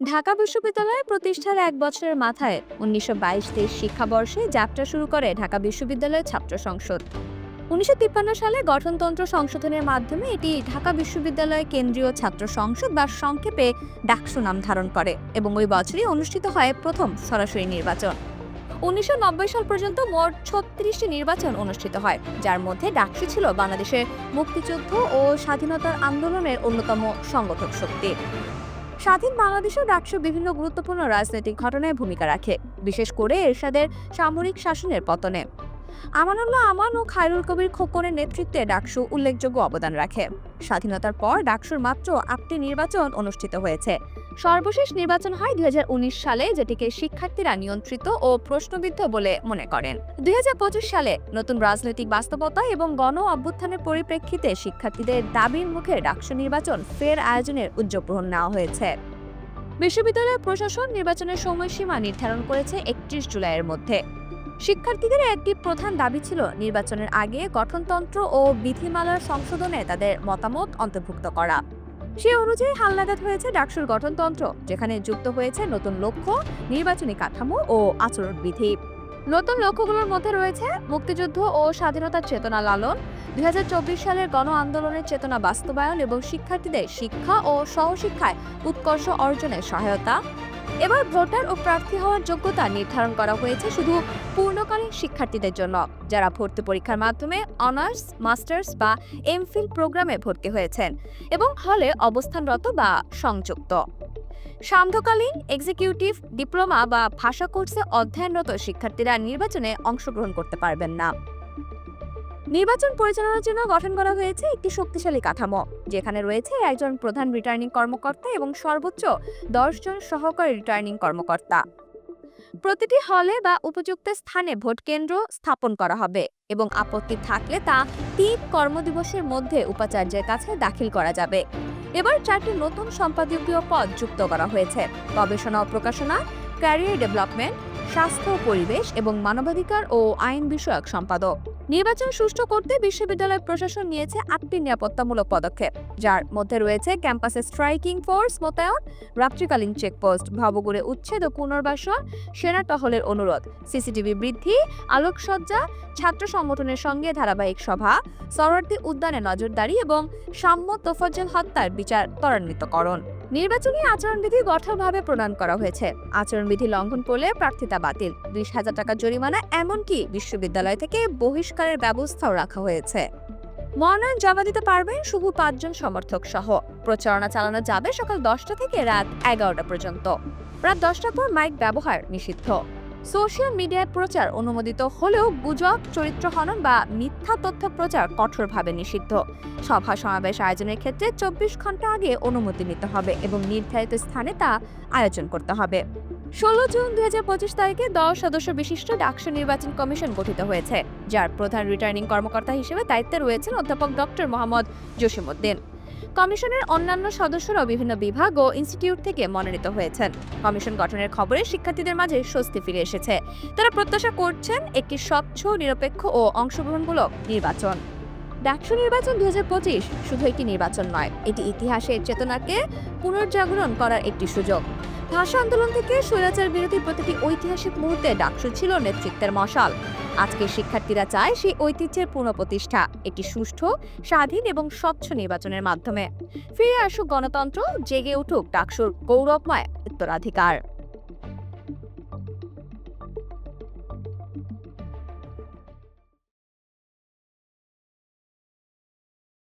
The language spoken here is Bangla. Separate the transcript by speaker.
Speaker 1: ঢাকা বিশ্ববিদ্যালয় প্রতিষ্ঠার এক বছরের মাথায় উনিশশো বাইশ তেইশ শিক্ষাবর্ষে যাত্রা শুরু করে ঢাকা বিশ্ববিদ্যালয়ের ছাত্র সংসদ। উনিশশো তিপ্পান্ন সালে গঠনতন্ত্র সংশোধনের মাধ্যমে এটি ঢাকা বিশ্ববিদ্যালয় কেন্দ্রীয় ছাত্র সংসদ বা সংক্ষেপে ডাকসু নাম ধারণ করে এবং ওই বছরই অনুষ্ঠিত হয় প্রথম সরাসরি নির্বাচন। উনিশশো নব্বই সাল পর্যন্ত মোট ছত্রিশটি নির্বাচন অনুষ্ঠিত হয়, যার মধ্যে ডাকসু ছিল বাংলাদেশের মুক্তিযুদ্ধ ও স্বাধীনতার আন্দোলনের অন্যতম সংগঠক শক্তি। স্বাধীন বাংলাদেশের ডাকসু বিভিন্ন গুরুত্বপূর্ণ রাজনৈতিক ঘটনায় ভূমিকা রাখে, বিশেষ করে এরশাদের সামরিক শাসনের পতনে। আমানুল্লাহ আমান ও খায়রুল কবির খোকনের নেতৃত্বে ডাকসু উল্লেখযোগ্য অবদান রাখে। স্বাধীনতার পর ডাকসুর মাত্র আটটি নির্বাচন অনুষ্ঠিত হয়েছে। সর্বশেষ নির্বাচন হয় দুই হাজার উনিশ সালে, যেটিকে শিক্ষার্থীরা নিয়ন্ত্রিত ও প্রশ্নবিদ্ধ বলে মনে করেন। দুই হাজার পঁচিশ সালে নতুন রাজনৈতিক বাস্তবতা এবং গণ অভ্যুত্থানের পরিপ্রেক্ষিতে শিক্ষার্থীদের দাবির মুখে ডাকসু নির্বাচন ফের আয়োজনের উদ্যোগ গ্রহণ নেওয়া হয়েছে। বিশ্ববিদ্যালয় প্রশাসন নির্বাচনের সময়সীমা নির্ধারণ করেছে একত্রিশ জুলাইয়ের মধ্যে। শিক্ষার্থীদের একটি প্রধান দাবি ছিল নির্বাচনের আগে গঠনতন্ত্র ও বিধিমালার সংশোধনে তাদের মতামত অন্তর্ভুক্ত করা। সে অনুযায়ী হালনাগাদ হয়েছে ডাকসুর গঠনতন্ত্র, যেখানে যুক্ত হয়েছে নতুন লক্ষ্য, নির্বাচনী কাঠামো ও আচরণবিধি। নতুন লক্ষ্যগুলোর মধ্যে রয়েছে মুক্তিযুদ্ধ ও স্বাধীনতার চেতনা লালন, দুই হাজার চব্বিশ সালের গণ আন্দোলনের চেতনা বাস্তবায়ন এবং শিক্ষার্থীদের শিক্ষা ও সহশিক্ষায় উৎকর্ষ অর্জনের সহায়তা এবার ভোটার ও প্রার্থী হওয়ার যোগ্যতা নির্ধারণ করা হয়েছে শুধু পূর্ণকালীন শিক্ষার্থীদের জন্য, যারা ভর্তি পরীক্ষার মাধ্যমে অনার্স, মাস্টার্স বা এমফিল প্রোগ্রামে ভর্তি হয়েছেন এবং হলে অবস্থানরত বা সংযুক্ত। সান্ধ্যকালীন এক্সিকিউটিভ ডিপ্লোমা বা ভাষা কোর্সে অধ্যয়নরত শিক্ষার্থীরা নির্বাচনে অংশগ্রহণ করতে পারবেন না। নির্বাচন পরিচালনার জন্য গঠন করা হয়েছে একটি শক্তিশালী কাঠামো, যেখানে রয়েছে একজন প্রধান রিটার্নিং কর্মকর্তা এবং সর্বোচ্চ দশ জন সহকারী রিটার্নিং কর্মকর্তা। প্রতিটি হলে বা উপযুক্ত স্থানে ভোট কেন্দ্র স্থাপন করা হবে এবং আপত্তি থাকলে তা তিন কর্মদিবসের মধ্যে উপাচার্যের কাছে দাখিল করা যাবে। এবার চারটি নতুন সম্পাদকীয় পদ যুক্ত করা হয়েছে, গবেষণা ও প্রকাশনা ক্যারিয়ার ডেভেলপমেন্ট স্বাস্থ্য পরিবেশ এবং মানবাধিকার ও আইন বিষয়ক সম্পাদক। নির্বাচন সুষ্ঠু করতে বিশ্ববিদ্যালয় প্রশাসন নিয়েছে আটটি নিরাপত্তামূলক পদক্ষেপ, যার মধ্যে রয়েছে ক্যাম্পাসে স্ট্রাইকিং ফোর্স মোতায়েন, রাত্রিকালীন চেকপোস্ট ভবগুড়ে উচ্ছেদ ও পুনর্বাসন, সেনা টহলের অনুরোধ, সিসিটিভি বৃদ্ধি, আলোকসজ্জা, ছাত্র সংগঠনের সঙ্গে ধারাবাহিক সভা সরার্থী উদ্যানে নজরদারি এবং সাম্য তোফাজ্জল হত্যার বিচার ত্বরান্বিতকরণ। নির্বাচনী আচরণবিধি কঠোরভাবে প্রণয়ন করা হয়েছে। আচরণবিধি লঙ্ঘন করলে প্রার্থিতা বাতিল। বিশ হাজার টাকা জরিমানা, এমনকি বিশ্ববিদ্যালয় থেকে বহিষ্কারের ব্যবস্থাও রাখা হয়েছে। মনোনয়ন জমা দিতে পারবেন শুধু পাঁচজন সমর্থক সহ। প্রচারণা চালানো যাবে সকাল দশটা থেকে রাত এগারোটা পর্যন্ত। রাত দশটার পর মাইক ব্যবহার নিষিদ্ধ। সোশ্যাল মিডিয়ায় প্রচার অনুমোদিত হলেও গুজব, চরিত্র হনন বা মিথ্যা তথ্য প্রচার কঠোরভাবে নিষিদ্ধ। সভা সমাবেশ আয়োজনের ক্ষেত্রে চব্বিশ ঘণ্টা আগে অনুমতি নিতে হবে এবং নির্ধারিত স্থানে তা আয়োজন করতে হবে। ষোলো জুন দুই হাজার পঁচিশ তারিখে দশ সদস্য বিশিষ্ট ডাকসু নির্বাচন কমিশন গঠিত হয়েছে, যার প্রধান রিটার্নিং কর্মকর্তা হিসেবে দায়িত্বে রয়েছেন অধ্যাপক ডক্টর মোহাম্মদ জসিমউদ্দিন। কমিশনের অন্যান্য সদস্যরাও বিভিন্ন বিভাগ ও ইনস্টিটিউট থেকে মনোনীত হয়েছেন। কমিশন গঠনের খবরে শিক্ষার্থীদের মাঝে স্বস্তি ফিরে এসেছে। তারা প্রত্যাশা করছেন একটি স্বচ্ছ, নিরপেক্ষ ও অংশগ্রহণমূলক নির্বাচন। ডাকসু নির্বাচন দুই হাজার পঁচিশ শুধু একটি নির্বাচন নয়, এটি ইতিহাসের চেতনাকে পুনর্জাগরণ করার একটি সুযোগ। ভাষা আন্দোলন থেকে স্বৈরাচার বিরোধী প্রতিটি ঐতিহাসিক মুহূর্তে ডাকসু ছিল নেতৃত্বের মশাল। আজকে শিক্ষার্থীরা চায় সেই ঐতিহ্যের পুনঃপ্রতিষ্ঠা, একটি সুষ্ঠু, স্বাধীন এবং স্বচ্ছ নির্বাচনের মাধ্যমে। ফিরে আসুক গণতন্ত্র, জেগে উঠুক ডাকসুর গৌরবময় উত্তরাধিকার।